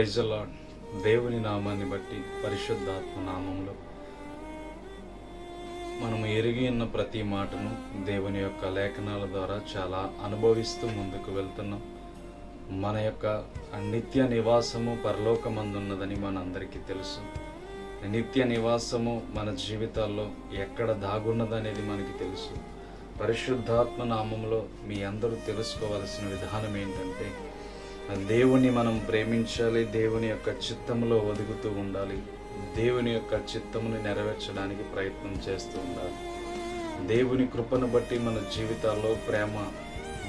Praise lord దేవుని నామాన్ని బట్టి పరిశుద్ధాత్మ నామంలో మనము ఎరిగి ఉన్న ప్రతి మాటను దేవుని యొక్క లేఖనాల ద్వారా చాలా అనుభవిస్తూ ముందుకు వెళ్తున్నాం. మన యొక్క నిత్య నివాసము పరలోకమందున్నదని మనందరికీ తెలుసు. నిత్య నివాసము మన జీవితాల్లో ఎక్కడ దాగున్నదనేది మనకి తెలుసు. పరిశుద్ధాత్మ నామంలో మీ అందరూ తెలుసుకోవలసిన విధానం ఏంటంటే దేవుని మనం ప్రేమించాలి దేవుని యొక్క చిత్తంలో ఒదుగుతూ ఉండాలి దేవుని యొక్క చిత్తముని నెరవేర్చడానికి ప్రయత్నం చేస్తూ ఉండాలి. దేవుని కృపను బట్టి మన జీవితాల్లో ప్రేమ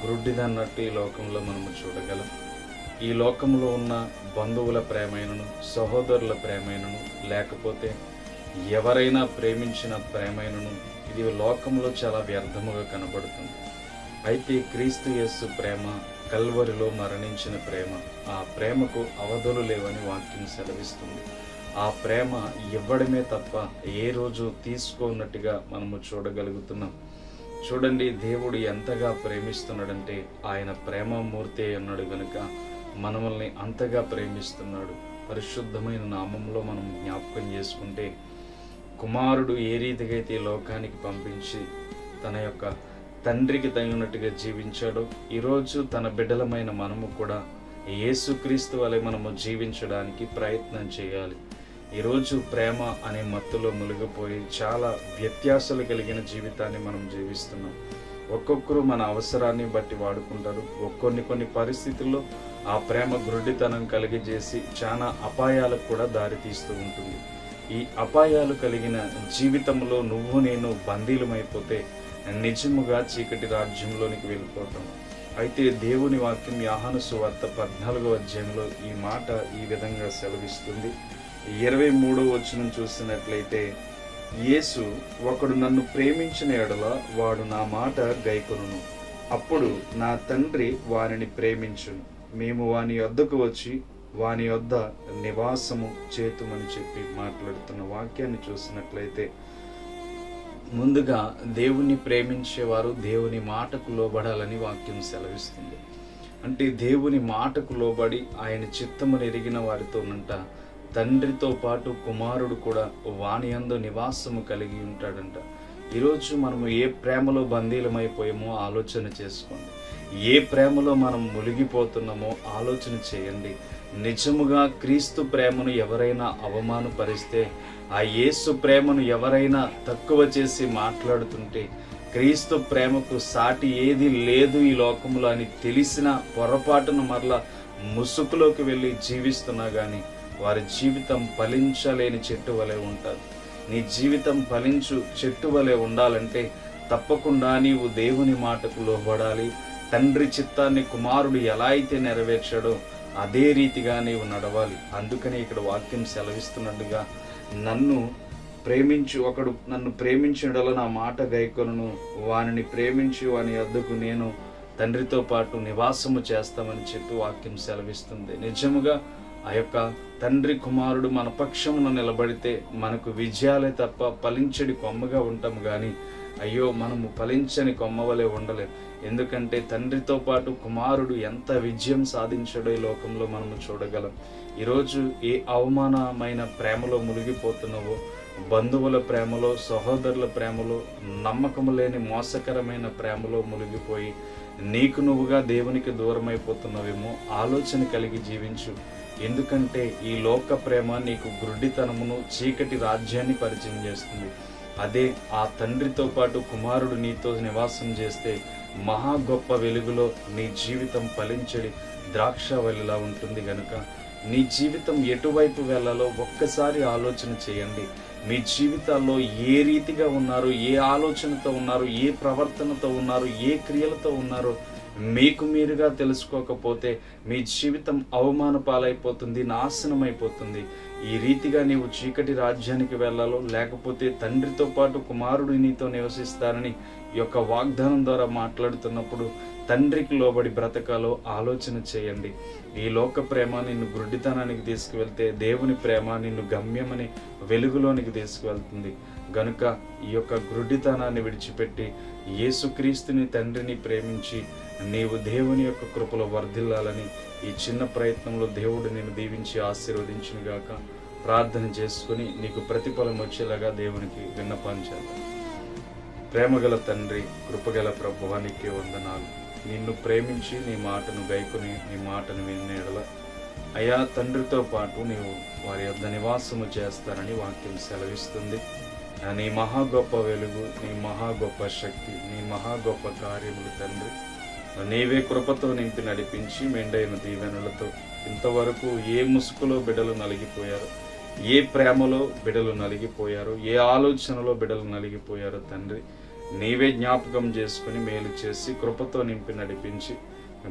గ్రుడ్డిదన్నట్టు ఈ లోకంలో మనము చూడగలం. ఈ లోకంలో ఉన్న బంధువుల ప్రేమైనను సహోదరుల ప్రేమైనను లేకపోతే ఎవరైనా ప్రేమించిన ప్రేమైనను ఇది లోకంలో చాలా వ్యర్థముగా కనబడుతుంది. అయితే క్రీస్తు యేసు ప్రేమ కల్వరిలో మరణించిన ప్రేమ. ఆ ప్రేమకు అవధులు లేవని వాక్యం సెలవిస్తుంది. ఆ ప్రేమ ఇవ్వడమే తప్ప ఏ రోజు తీసుకోనట్టుగా మనము చూడగలుగుతున్నాం. చూడండి దేవుడు ఎంతగా ప్రేమిస్తున్నాడంటే ఆయన ప్రేమమూర్తి అన్నాడు ఉన్నాడు గనుక మనల్ని అంతగా ప్రేమిస్తున్నాడు. పరిశుద్ధమైన నామంలో మనం జ్ఞాపకం చేసుకుంటే కుమారుడు ఏ రీతిగా అయితే లోకానికి పంపించి తన యొక్క తండ్రికి తగినట్టుగా జీవించాడో. ఈరోజు తన బిడ్డలమైన మనము కూడా యేసుక్రీస్తు వలె మనము జీవించడానికి ప్రయత్నం చేయాలి. ఈరోజు ప్రేమ అనే మత్తులో మునిగిపోయి చాలా వ్యత్యాసాలు కలిగిన జీవితాన్ని మనం జీవిస్తున్నాం. ఒక్కొక్కరు మన అవసరాన్ని బట్టి వాడుకుంటారు. ఒక్కొన్ని కొన్ని పరిస్థితుల్లో ఆ ప్రేమ గురుడితనం కలిగజేసి చాలా అపాయాలకు కూడా దారితీస్తూ ఉంటుంది. ఈ అపాయాలు కలిగిన జీవితంలో నువ్వు నేను బందీలమైపోతే నిజముగా చీకటి రాజ్యంలోనికి వెళ్ళిపోతాం. అయితే దేవుని వాక్యం యాహాను సువార్త పద్నాలుగో అధ్యాయంలో ఈ మాట ఈ విధంగా సెలవిస్తుంది. ఇరవై మూడో వచనం చూసినట్లయితే యేసు ఒకడు నన్ను ప్రేమించిన ఎడల వాడు నా మాట గైకొను అప్పుడు నా తండ్రి వారిని ప్రేమించును. మేము వాని వద్దకు వచ్చి వాని వద్ద నివాసము చేతుమని చెప్పి మాట్లాడుతున్న వాక్యాన్ని చూసినట్లయితే ముందుగా దేవుణ్ణి ప్రేమించేవారు దేవుని మాటకు లోబడాలని వాక్యం సెలవిస్తుంది. అంటే దేవుని మాటకు లోబడి ఆయన చిత్తమును ఎరిగిన వారితోనంట తండ్రితో పాటు కుమారుడు కూడా వాణి అందు నివాసము కలిగి ఉంటాడంట. ఈరోజు మనము ఏ ప్రేమలో బందీలమైపోయామో ఆలోచన చేసుకోండి. ఏ ప్రేమలో మనం మునిగిపోతున్నామో ఆలోచన చేయండి. నిజముగా క్రీస్తు ప్రేమను ఎవరైనా అవమానపరిస్తే ఆ యేసు ప్రేమను ఎవరైనా తక్కువ చేసి మాట్లాడుతుంటే క్రీస్తు ప్రేమకు సాటి ఏది లేదు ఈ లోకంలో అని తెలిసిన పొరపాటును మరలా ముసుగులోకి వెళ్ళి జీవిస్తున్నా కానీ వారి జీవితం ఫలించలేని చెట్టు వలె ఉంటారు నీ జీవితం ఫలించు చెట్టు వలె ఉండాలంటే తప్పకుండా నీవు దేవుని మాటకు లోబడాలి. తండ్రి చిత్తాన్ని కుమారుడు ఎలా అయితే నెరవేర్చాడో అదే రీతిగా నీవు నడవాలి. అందుకనే ఇక్కడ వాక్యం సెలవిస్తున్నట్టుగా నన్ను ప్రేమించు ఒకడు నన్ను ప్రేమించడలో నా మాట గైకొను వానిని ప్రేమించి వాని వద్దకు నేను తండ్రితో పాటు నివాసము చేస్తామని చెప్పి వాక్యం సెలవిస్తుంది. నిజముగా ఆ యొక్క తండ్రి కుమారుడు మన పక్షమున నిలబడితే మనకు విజయాలే తప్ప ఫలించడి కొమ్మగా ఉంటాము కానీ అయ్యో మనము ఫలించని కొమ్మ వలె ఉండలేం. ఎందుకంటే తండ్రితో పాటు కుమారుడు ఎంత విజయం సాధించడో ఈ లోకంలో మనము చూడగలం. ఈరోజు ఏ అవమానమైన ప్రేమలో మునిగిపోతున్నావో బంధువుల ప్రేమలో సహోదరుల ప్రేమలో నమ్మకము లేని మోసకరమైన ప్రేమలో మునిగిపోయి నీకు నువ్వుగా దేవునికి దూరమైపోతున్నావేమో ఆలోచన కలిగి జీవించు. ఎందుకంటే ఈ లోక ప్రేమ నీకు గురుడితనమును చీకటి రాజ్యాన్ని పరిచయం చేస్తుంది. అదే ఆ తండ్రితో పాటు కుమారుడు నీతో నివాసం చేస్తే మహా గొప్ప వెలుగులో నీ జీవితం ఫలించడి ద్రాక్షవల్లిలా ఉంటుంది గనుక నీ జీవితం ఎటువైపు వెళ్ళాలో ఒక్కసారి ఆలోచన చేయండి. మీ జీవితాల్లో ఏ రీతిగా ఉన్నారు ఏ ఆలోచనతో ఉన్నారు ఏ ప్రవర్తనతో ఉన్నారు ఏ క్రియలతో ఉన్నారో మీకు మీరుగా తెలుసుకోకపోతే మీ జీవితం అవమాన పాలైపోతుంది నాశనం అయిపోతుంది ఈ రీతిగా నీవు చీకటి రాజ్యానికి వెళ్ళాలో లేకపోతే తండ్రితో పాటు కుమారుడు నీతో నివసిస్తారని ఈ యొక్క వాగ్దానం ద్వారా మాట్లాడుతున్నప్పుడు తండ్రికి లోబడి బ్రతకాలో ఆలోచన చేయండి. ఈ లోక ప్రేమ నిన్ను గుడ్డితనానికి తీసుకువెళ్తే దేవుని ప్రేమ నిన్ను గమ్యమని వెలుగులోనికి తీసుకువెళ్తుంది. గనుక ఈ యొక్క గుడ్డితనాన్ని విడిచిపెట్టి యేసుక్రీస్తుని తండ్రిని ప్రేమించి నీవు దేవుని యొక్క కృపలో వర్ధిల్లాలని ఈ చిన్న ప్రయత్నంలో దేవుడు నేను దీవించి ఆశీర్వదించునుగాక. ప్రార్థన చేసుకుని నీకు ప్రతిఫలం వచ్చేలాగా దేవునికి విన్నపాంచాలి ప్రేమగల తండ్రి కృపగల ప్రభువానికి వందనాలు. నిన్ను ప్రేమించి నీ మాటను గైకుని నీ మాటను వినేడల అయా తండ్రితో పాటు నీవు వారి యొద్ద నివాసము చేస్తానని వాక్యం సెలవిస్తుంది. నీ మహా గొప్ప వెలుగు నీ మహా గొప్ప శక్తి నీ మహా గొప్ప కార్యములు తండ్రి. నీవే కృపతో నింపి నడిపించి మెండైన దీవెనలతో ఇంతవరకు ఏ ముసుగులో బిడలు నలిగిపోయారు ఏ ప్రేమలో బిడలు నలిగిపోయారు ఏ ఆలోచనలో బిడలు నలిగిపోయారు తండ్రి. నీవే జ్ఞాపకం చేసుకుని మేలు చేసి కృపతో నింపి నడిపించి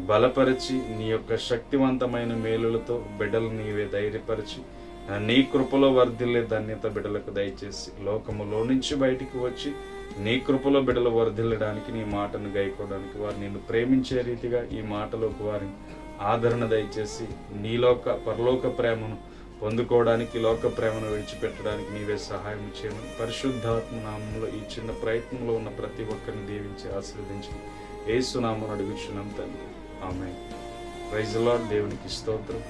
బలపరిచి నీ యొక్క శక్తివంతమైన మేలులతో బిడ్డలు నీవే ధైర్యపరిచి నీ కృపలో వర్ధిల్లే ధన్యత బిడలకు దయచేసి లోకములో నుంచి బయటికి వచ్చి నీ కృపలో బిడలు వర్ధిల్లడానికి నీ మాటను గైకోవడానికి వారు నిన్ను ప్రేమించే రీతిగా ఈ మాటలోకి వారిని ఆదరణ దయచేసి నీలోక పరలోక ప్రేమను పొందుకోవడానికి లోక ప్రేమను విడిచిపెట్టడానికి నీవే సహాయం చేయమని పరిశుద్ధాత్మ నామంలో ఈ చిన్న ప్రయత్నంలో ఉన్న ప్రతి ఒక్కరిని దీవించి ఆశీర్వదించి ఏసునామను అడుగుచున్నాం తండ్రి. ఆమె ప్రైజ్ లాడ్ దేవునికి స్తోత్రం.